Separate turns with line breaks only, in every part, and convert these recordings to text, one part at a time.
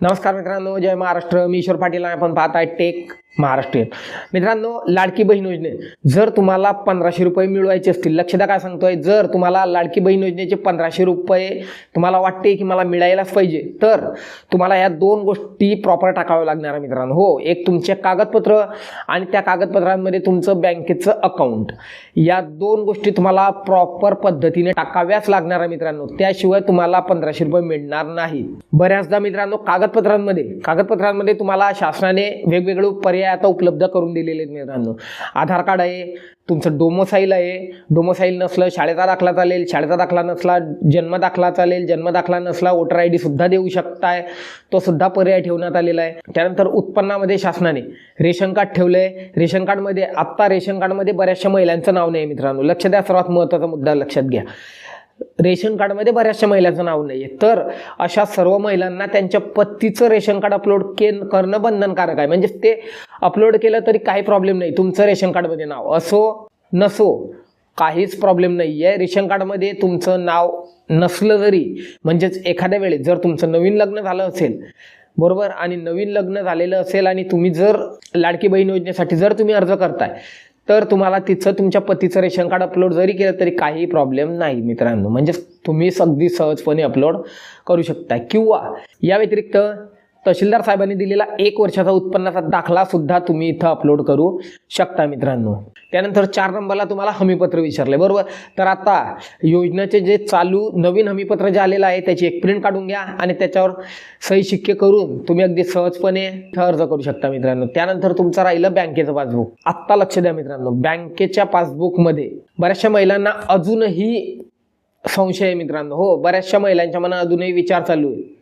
नमस्कार मित्रांनो जय महाराष्ट्र. मी ईश्वर पाटील आपण पाहत टेक महाराष्ट्रीयन. मित्रांनो लाडकी बहीण योजने. जर तुम्हाला पंधराशे रुपये मिळवायचे असतील लक्ष द्या काय सांगतोय जर तुम्हाला लाडकी बहीण योजनेचे पंधराशे रुपये तुम्हाला वाटते की मला मिळायलाच पाहिजे तर तुम्हाला या दोन गोष्टी प्रॉपर टाकाव्या लागणार आहे मित्रांनो. हो एक तुमचे कागदपत्र आणि त्या कागदपत्रांमध्ये तुमचं बँकेचं अकाउंट या दोन गोष्टी तुम्हाला प्रॉपर पद्धतीने टाकाव्याच लागणार आहे मित्रांनो. त्याशिवाय तुम्हाला पंधराशे रुपये मिळणार नाही. बऱ्याचदा मित्रांनो कागदपत्रांमध्ये कागदपत्रांमध्ये तुम्हाला शासनाने वेगवेगळे पर्याय आता उपलब्ध करून दिलेले आहेत मित्रांनो. आधार कार्ड आहे तुमचं डोमोसाईल आहे. डोमोसाईल नसलं शाळेचा दाखला चालेल शाळेचा दाखला नसला जन्म दाखला चालेल जन्म दाखला नसला वोटर आय डी सुद्धा देऊ शकताय. तो सुद्धा पर्याय ठेवण्यात आलेला आहे. त्यानंतर उत्पन्नामध्ये शासनाने रेशन कार्ड ठेवलं आहे रेशन कार्डमध्ये आत्ता रेशन कार्डमध्ये बऱ्याचशा महिलांचं नाव नाही मित्रांनो. लक्ष द्या सर्वात महत्त्वाचा मुद्दा लक्षात घ्या. रेशन कार्डमध्ये बऱ्याचशा महिलांचं नाव नाही आहे तर अशा सर्व महिलांना त्यांच्या पत्तीचं रेशन कार्ड अपलोड के करणं बंधनकारक आहे. म्हणजे ते अपलोड केलं तरी काही प्रॉब्लेम नाही. तुमचं रेशन कार्डमध्ये नाव असो नसो काहीच प्रॉब्लेम नाही आहे रेशन कार्डमध्ये तुमचं नाव नसलं जरी म्हणजेच एखाद्या वेळेस जर तुमचं नवीन लग्न झालं असेल बरोबर? आणि नवीन लग्न झालेलं असेल आणि तुम्ही जर लाडकी बहीण योजनेसाठी जर तुम्ही अर्ज करताय तर तुम्हाला तिचं तुमच्या पतीचं रेशन कार्ड अपलोड जरी केलं तरी काही प्रॉब्लेम नाही मित्रांनो. म्हणजे तुम्ही अगदी सहजपणे अपलोड करू शकता. किंवा या व्यतिरिक्त तहसीलदार साहेबांनी दिलेला एक वर्षाचा उत्पन्नाचा दाखला सुद्धा तुम्ही इथं अपलोड करू शकता मित्रांनो. त्यानंतर चार नंबरला तुम्हाला हमीपत्र विचारले बरोबर? तर आता योजनेचे जे चालू नवीन हमीपत्र जे आलेलं आहे त्याची एक प्रिंट काढून घ्या आणि त्याच्यावर सही शिक्के करून तुम्ही अगदी सहजपणे अर्ज करू शकता मित्रांनो. त्यानंतर तुमचं राहिलं बँकेचं पासबुक. आत्ता लक्ष द्या मित्रांनो बँकेच्या पासबुकमध्ये बऱ्याचशा महिलांना अजूनही संशय आहे मित्रांनो. हो बऱ्याचशा महिलांच्या मनात अजूनही विचार चालू आहे.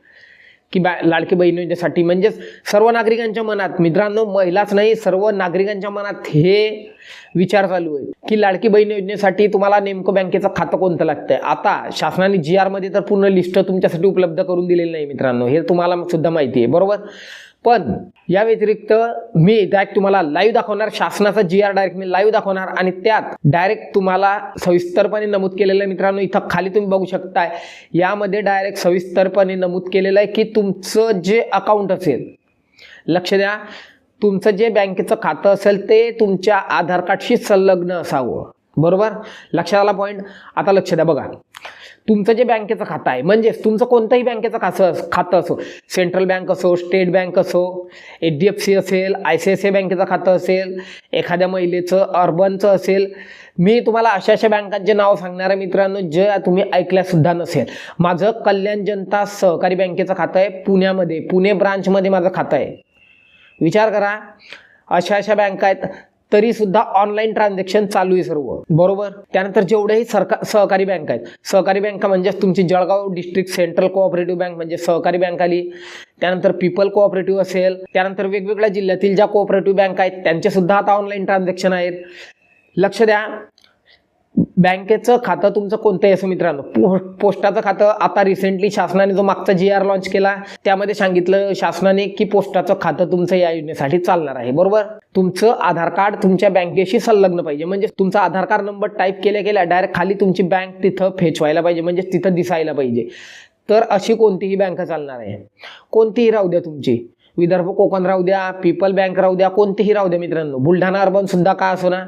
की बॅ लाडकी बहीण योजनेसाठी म्हणजेच सर्व नागरिकांच्या मनात मित्रांनो महिलाच नाही सर्व नागरिकांच्या मनात हे विचार चालू आहे की लाडकी बहीण योजनेसाठी तुम्हाला नेमकं बँकेचं खातं कोणतं लागतंय? आता शासनाने जी आरमध्ये तर पूर्ण लिस्ट तुमच्यासाठी उपलब्ध करून दिलेली नाही मित्रांनो. हे तुम्हाला सुद्धा माहिती आहे बरोबर? पण या व्यतिरिक्त मी डायरेक्ट तुम्हाला लाईव्ह दाखवणार शासनाचा जी आर डायरेक्ट मी लाईव्ह दाखवणार आणि त्यात डायरेक्ट तुम्हाला सविस्तरपणे नमूद केलेलं आहे. मित्रांनो इथं खाली तुम्ही बघू शकताय. यामध्ये डायरेक्ट सविस्तरपणे नमूद केलेलं आहे की तुमचं जे अकाउंट असेल लक्ष द्या तुमचं जे बँकेचं खातं असेल ते तुमच्या आधार कार्डशी संलग्न असावं. बरोबर? लक्षात आला पॉईंट आता लक्ष द्या बघा. तुमचं जे बँकेचं खातं आहे म्हणजेच तुमचं कोणतंही बँकेचं खातं खातं असो सेंट्रल बँक असो स्टेट बँक असो एच डी एफ सी असेल I C I C I बँकेचं खातं असेल एखाद्या महिलेचं अर्बनचं असेल मी तुम्हाला अशा अशा बँकांचे नाव सांगणार आहे मित्रांनो जे तुम्ही ऐकल्यासुद्धा नसेल. माझं कल्याण जनता सहकारी बँकेचं खातं आहे पुण्यामध्ये पुणे ब्रांचमध्ये माझं खातं आहे. विचार करा अशा अशा बँका आहेत तरी सुद्धा ऑनलाईन ट्रान्झॅक्शन चालू आहे सर्व. बरोबर? त्यानंतर जेवढेही सरकार सहकारी बँक आहेत. सहकारी बँका म्हणजेच तुमची Jalgaon district central cooperative bank म्हणजे सहकारी बँक आली. त्यानंतर पीपल कोऑपरेटिव्ह असेल. त्यानंतर वेगवेगळ्या जिल्ह्यातील ज्या कोऑपरेटिव्ह बँक आहेत त्यांचे सुद्धा आता ऑनलाईन ट्रान्झॅक्शन आहेत. लक्ष द्या. बँकेचं खातं तुमचं कोणतंही असं मित्रांनो? पो पोस्टाचं खातं आता रिसेंटली शासनाने जो मागचा जी आर लॉन्च केला त्यामध्ये सांगितलं शासनाने की पोस्टाचं खातं तुमचं या योजनेसाठी चालणार आहे बरोबर? तुमचं आधार कार्ड तुमच्या बँकेशी संलग्न पाहिजे. म्हणजे तुमचा आधार कार्ड नंबर टाईप केल्या गेल्या डायरेक्ट खाली तुमची बँक तिथं फेच व्हायला पाहिजे म्हणजे तिथं दिसायला पाहिजे. तर अशी कोणतीही बँक चालणार आहे. कोणतीही राहू द्या तुमची. विदर्भ कोकण राहू द्या पीपल बँक राहू द्या कोणतीही राहू द्या मित्रांनो. बुलढाणा अर्बन सुद्धा का असो ना?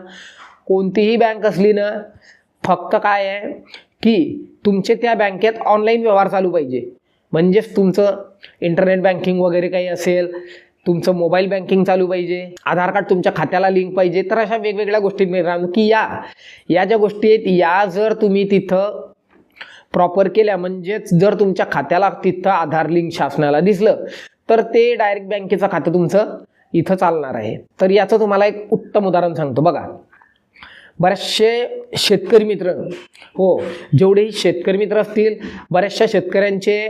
कोणतीही बँक असली ना फक्त काय आहे की तुमचे त्या बँकेत ऑनलाईन व्यवहार चालू पाहिजे. म्हणजेच तुमचं इंटरनेट बँकिंग वगैरे काही असेल तुमचं मोबाईल बँकिंग चालू पाहिजे आधार कार्ड तुमच्या खात्याला लिंक पाहिजे तर अशा वेगवेगळ्या गोष्टी मिळणार. की या या ज्या गोष्टी आहेत या जर तुम्ही तिथं प्रॉपर केल्या म्हणजेच जर तुमच्या खात्याला तिथं आधार लिंक शासनाला दिसलं तर ते डायरेक्ट बँकेचं खातं तुमचं इथं चालणार आहे. तर याचं तुम्हाला एक उत्तम उदाहरण सांगतो. बघा बरेचसे शेतकरी मित्र हो जेवढेही शेतकरी मित्र असतील बऱ्याचशा शेतकऱ्यांचे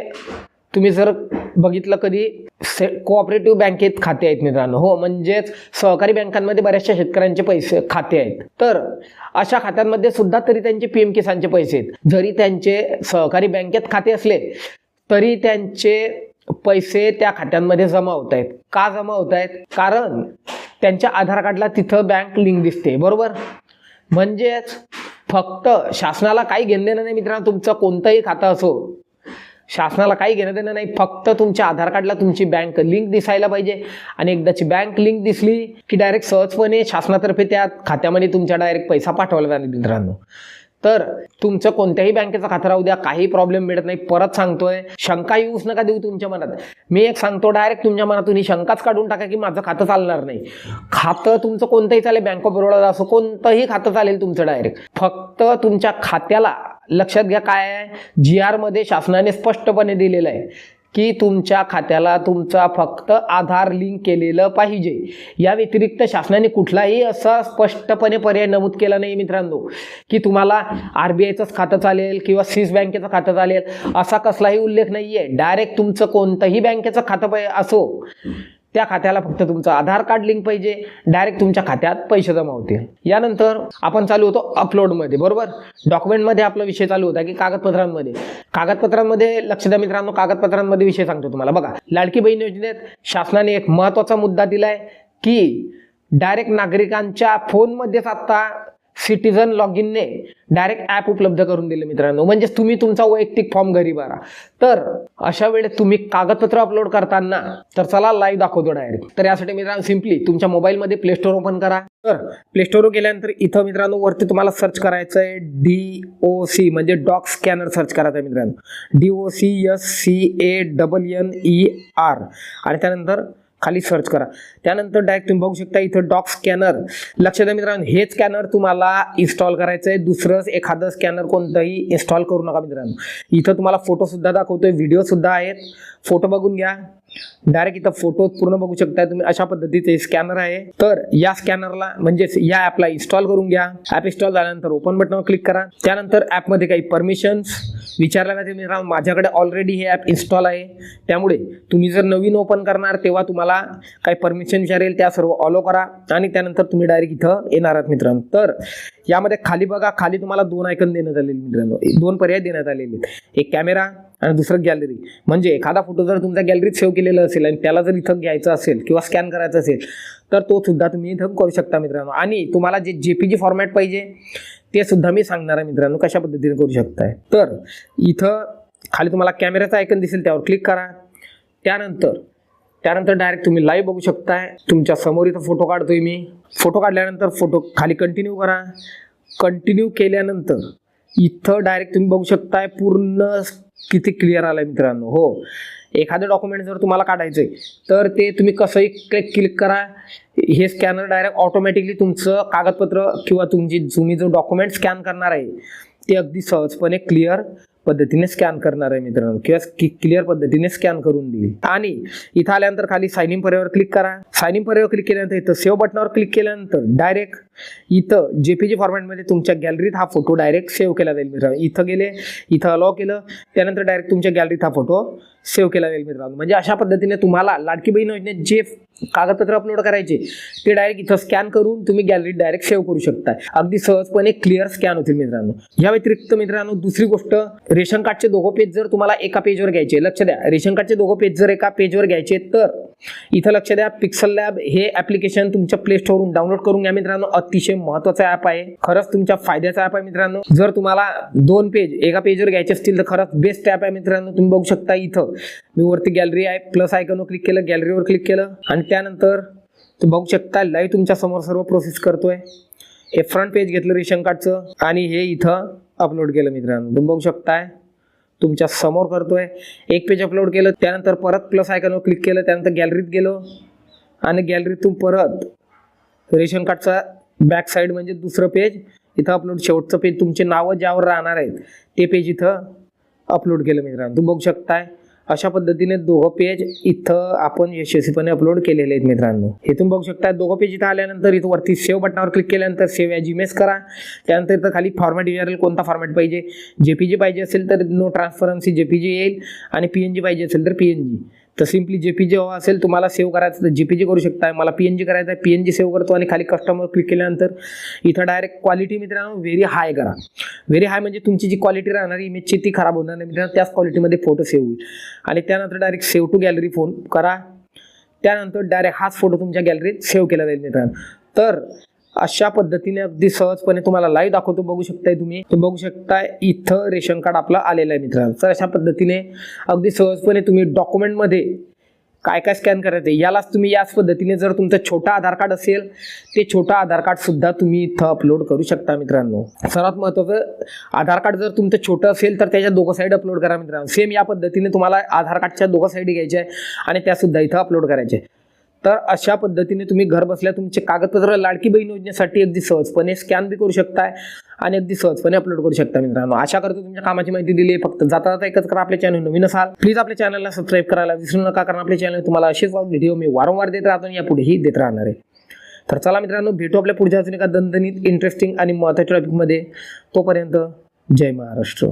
तुम्ही जर बघितलं कधी से कोऑपरेटिव्ह बँकेत खाते आहेत मित्रांनो. हो म्हणजेच सहकारी बँकांमध्ये बऱ्याचशा शेतकऱ्यांचे पैसे खाते आहेत. तर अशा खात्यांमध्ये सुद्धा तरी त्यांचे पी एम किसानचे पैसे आहेत. जरी त्यांचे सहकारी बँकेत खाते असले तरी त्यांचे पैसे त्या खात्यांमध्ये जमा होत आहेत. का जमा होत आहेत? कारण त्यांच्या आधार कार्डला तिथं बँक लिंक दिसते. बरोबर? म्हणजेच फक्त शासनाला काही घेणं देणं नाही मित्रांनो तुमचं कोणतंही खातं असो. शासनाला काही घेणं देणं नाही फक्त तुमच्या आधार कार्डला तुमची बँक लिंक दिसायला पाहिजे. आणि एकदाची बँक लिंक दिसली की डायरेक्ट सहजपणे शासनातर्फे त्या खात्यामध्ये तुमच्या डायरेक्ट पैसा पाठवला जाईल मित्रांनो. तर तुमचं कोणत्याही बँकेचं खातं राहू द्या काही प्रॉब्लेम मिळत नाही. परत सांगतोय शंका येऊच नका देऊ तुमच्या मनात. मी एक सांगतो डायरेक्ट तुमच्या मनातून ही शंकाच काढून टाका की माझं खातं चालणार नाही. खातं तुमचं कोणतंही चालेल बँक ऑफ बरोडा असो कोणतंही खातं चालेल तुमचं डायरेक्ट फक्त तुमच्या खात्याला लक्षात घ्या काय आहे. जी आरमध्ये शासनाने स्पष्टपणे दिलेलं आहे. की तुमच्या खात्याला तुमचा फक्त आधार लिंक केलेलं पाहिजे. या व्यतिरिक्त शासनाने कुठलाही असा स्पष्टपणे पर्याय नमूद केला नाही मित्रांनो की तुम्हाला आर बी आयचंच खातं चालेल किंवा स्विस बँकेचं खातं चालेल असा कसलाही उल्लेख नाही आहे डायरेक्ट तुमचं कोणतंही बँकेचं खातं असो त्या खात्याला फक्त तुमचं आधार कार्ड लिंक पाहिजे. डायरेक्ट तुमच्या खात्यात पैसे जमा होतील. यानंतर आपण चालू होतो अपलोडमध्ये बरोबर? डॉक्युमेंटमध्ये आपला विषय चालू होता की कागदपत्रांमध्ये. कागदपत्रांमध्ये लक्ष द्या मित्रांनो कागदपत्रांमध्ये विषय सांगतो तुम्हाला. बघा लाडकी बहीण योजनेत शासनाने एक महत्त्वाचा मुद्दा दिलाय की डायरेक्ट नागरिकांच्या फोनमध्येच आता सिटीझन लॉग इनने डायरेक्ट ॲप उपलब्ध करून दिले मित्रांनो. म्हणजेच तुम्ही तुमचा वैयक्तिक फॉर्म घरी भरा तर अशा वेळेस तुम्ही कागदपत्र अपलोड करताना तर चला लाईव्ह दाखवतो डायरेक्ट तर यासाठी मित्रांनो सिम्पली तुमच्या मोबाईलमध्ये प्ले स्टोर ओपन करा. तर प्ले स्टोर गेल्यानंतर इथं मित्रांनो वरती तुम्हाला सर्च करायचं आहे डी ओ सी म्हणजे डॉक स्कॅनर सर्च करायचं आहे मित्रांनो. D O C S C A double N E R आणि त्यानंतर खाली सर्च करा. त्यानंतर डायरेक्ट तुम्ही बघू शकता इथं डॉक स्कॅनर लक्ष द्या मित्रांनो हे स्कॅनर तुम्हाला इन्स्टॉल करायचं आहे दुसरंच एखादं स्कॅनर कोणतंही इन्स्टॉल करू नका मित्रांनो. इथं तुम्हाला फोटोसुद्धा दाखवतोय व्हिडिओसुद्धा आहेत. फोटो बघून घ्या. डायरेक्ट इथं फोटो पूर्ण बघू शकता तुम्ही. अशा पद्धतीचे स्कॅनर आहे. तर या स्कॅनरला म्हणजेच या ॲपला इन्स्टॉल करून घ्या. ॲप इन्स्टॉल झाल्यानंतर ओपन बटनावर क्लिक करा. त्यानंतर ॲपमध्ये काही परमिशन्स विचारल्या मी राम माझ्याकडे ऑलरेडी हे ॲप इन्स्टॉल आहे. त्यामुळे तुम्ही जर नवीन ओपन करणार तेव्हा तुम्हाला काही परमिशन विचारेल त्या सर्व ऑलो करा आणि त्यानंतर तुम्ही डायरेक्ट इथं येणार आहात मित्रांनो. तर यामध्ये खाली बघा खाली तुम्हाला दोन आयकन देण्यात आलेले मित्रांनो. दोन पर्याय देण्यात आलेले एक कॅमेरा आणि दुसरं गॅलरी म्हणजे एखादा फोटो जर तुमच्या गॅलरीत सेव्ह केलेला असेल आणि त्याला जर इथं घ्यायचं असेल किंवा स्कॅन करायचं असेल तर तो सुद्धा तुम्ही इथं करू शकता मित्रांनो. आणि तुम्हाला जे जे पी जी फॉर्मॅट पाहिजे ते सुद्धा मी सांगणार आहे मित्रांनो कशा पद्धतीने करू शकताय. तर इथं खाली तुम्हाला कॅमेऱ्याचं आयकन दिसेल त्यावर क्लिक करा. त्यानंतर त्यानंतर डायरेक्ट तुम्ही लाईव्ह बघू शकताय. तुमच्यासमोर इथं फोटो काढतोय मी. फोटो काढल्यानंतर फोटो खाली कंटिन्यू करा. कंटिन्यू केल्यानंतर इथं डायरेक्ट तुम्ही बघू शकताय पूर्ण किती क्लिअर आलाय मित्रांनो. हो. एखादं डॉक्युमेंट जर तुम्हाला काढायचं आहे तर ते तुम्ही कसंही क्लिक क्लिक करा. हे स्कॅनर डायरेक्ट ऑटोमॅटिकली तुमचं कागदपत्र किंवा तुमची तुम्ही जो डॉक्युमेंट स्कॅन करणार आहे ते अगदी सहजपणे क्लिअर पद्धतीने स्कॅन करणार आहे मित्रांनो. किंवा क्लिअर पद्धतीने स्कॅन करून देईल. आणि इथं आल्यानंतर खाली साइन इन पर्यावर क्लिक करा. साइन इन पर्यावर क्लिक केल्यानंतर इथं सेव्ह बटनावर क्लिक केल्यानंतर डायरेक्ट इथं जेपीजी फॉर्मॅटमध्ये तुमच्या गॅलरीत हा फोटो डायरेक्ट सेव्ह केला जाईल मित्रांनो. इथं गेले इथं अलाव केलं त्यानंतर डायरेक्ट तुमच्या गॅलरीत हा फोटो सेव्ह केला जाईल मित्रांनो. म्हणजे अशा पद्धतीने तुम्हाला लाडकी बहीण योजनेत जे कागदपत्र अपलोड करायचे ते डायरेक्ट इथं स्कॅन करून तुम्ही गॅलरीत डायरेक्ट सेव्ह करू शकता. अगदी सहजपणे क्लिअर स्कॅन होतील मित्रांनो. या व्यतिरिक्त मित्रांनो दुसरी गोष्ट रेशन कार्डचे दोघं पेज जर तुम्हाला एका पेजवर घ्यायचे लक्ष द्या रेशन कार्डचे दोघं पेज जर एका पेजवर घ्यायचे तर इथं लक्ष द्या. पिक्सल लॅब हे ऍप्लिकेशन तुमच्या प्ले स्टोरवरून डाउनलोड करून घ्या मित्रांनो. अतिशय महत्वाचं ॲप आहे. खरंच तुमच्या फायद्याचं ॲप आहे मित्रांनो. जर तुम्हाला दोन पेज एका पेजवर घ्यायचे असतील तर खरंच बेस्ट ॲप आहे मित्रांनो. तुम्ही बघू शकता इथं. मी वरती गॅलरी आहे. प्लस आयकॉनवर क्लिक केलं गॅलरीवर क्लिक केलं. आणि त्यानंतर तुम्ही बघू शकता लाईव्ह तुमच्यासमोर सर्व प्रोसेस करतोय. हे फ्रंट पेज घेतलं रेशन कार्डचं आणि हे इथं अपलोड केलं मित्रांनो. तुम्ही बघू शकताय. तुमच्यासमोर करतोय. एक पेज अपलोड केलं त्यानंतर परत प्लस आयकॉनवर क्लिक केलं त्यानंतर गॅलरीत गेलो. आणि गॅलरीतून परत रेशन कार्डचा बॅक साईड म्हणजे दुसरं पेज इथं अपलोड शेवटचं पेज तुमचे नावं ज्यावर राहणार आहेत ते पेज इथं अपलोड केलं मित्रांनो. तुम्ही बघू शकताय. अशा पद्धतीने दोघं पेज इथं आपण यशस्वीपणे अपलोड केलेले आहेत मित्रांनो. हे तुम्ही बघू शकता दोघं पेज इथं आल्यानंतर इथं वरती सेव्ह बटनावर क्लिक केल्यानंतर सेव्ह या इमेज करा. त्यानंतर इथं खाली फॉर्मॅट विचारेल कोणता फॉर्मॅट पाहिजे? जेपीजी पाहिजे असेल तर नो ट्रान्सफरन्सी जेपीजी येईल आणि पीएनजी पाहिजे असेल तर पीएनजी तर सिम्पली जेपीजी हवा असेल तुम्हाला सेव्ह करायचं तर जेपीजी करू शकताय. मला पीएनजी करायचं आहे. पीएनजी सेव्ह करतो आणि खाली कस्टमर क्लिक केल्यानंतर इथं डायरेक्ट क्वालिटी मित्रांनो व्हेरी हाय करा. व्हेरी हाय म्हणजे तुमची जी क्वालिटी राहणार इमेजची ती खराब होणार नाही मित्रांनो त्याच क्वालिटीमध्ये फोटो सेव्ह होईल. आणि त्यानंतर direct save to gallery phone करा. त्यानंतर डायरेक्ट हाच फोटो तुमच्या गॅलरीत सेव्ह केला जाईल मित्रांनो. तर अशा पद्धतीने अगदी सहजपणे तुम्हाला लाईव्ह दाखवतो. बघू शकताय तुम्ही. बघू शकताय इथं रेशन कार्ड आपलं आलेलं आहे मित्रांनो. तर अशा पद्धतीने अगदी सहजपणे तुम्ही डॉक्युमेंटमध्ये काय काय स्कॅन करायचं यालाच तुम्ही याच पद्धतीने जर तुमचं छोटं आधार कार्ड असेल ते छोटं आधार कार्ड सुद्धा तुम्ही इथं अपलोड करू शकता मित्रांनो. सर्वात महत्त्वाचं आधार कार्ड जर तुमचं छोटं असेल तर त्याच्या दोघं साईड अपलोड करा मित्रांनो. सेम या पद्धतीने तुम्हाला आधार कार्डच्या दोघं साईड घ्यायच्या आहे आणि त्या सुद्धा इथं अपलोड करायचे तर अशा पद्धतीने तुम्ही घर बसल्या तुमचे कागदपत्र लाडकी बहीण योजनेसाठी अगदी सहजपणे स्कॅन बी करू शकताय आणि अगदी सहजपणे अपलोड करू शकता मित्रांनो. आशा करतो तुमच्या कामाची माहिती दिली आहे. फक्त जाता जाता एकच करा आपल्या चॅनल नवीन असाल प्लीज आपल्या चॅनलला सबस्क्राईब करायला विसरू नका कारण आपल्या चॅनल तुम्हाला असेच व्हिडिओ मी वारंवार देत राहतो आणि यापुढेही देत राहणार आहे. तर चला मित्रांनो भेटू आपल्या पुढच्या अजून एका दणदणीत इंटरेस्टिंग आणि महत्त्वाच्या टॉपिकमध्ये तोपर्यंत जय महाराष्ट्र.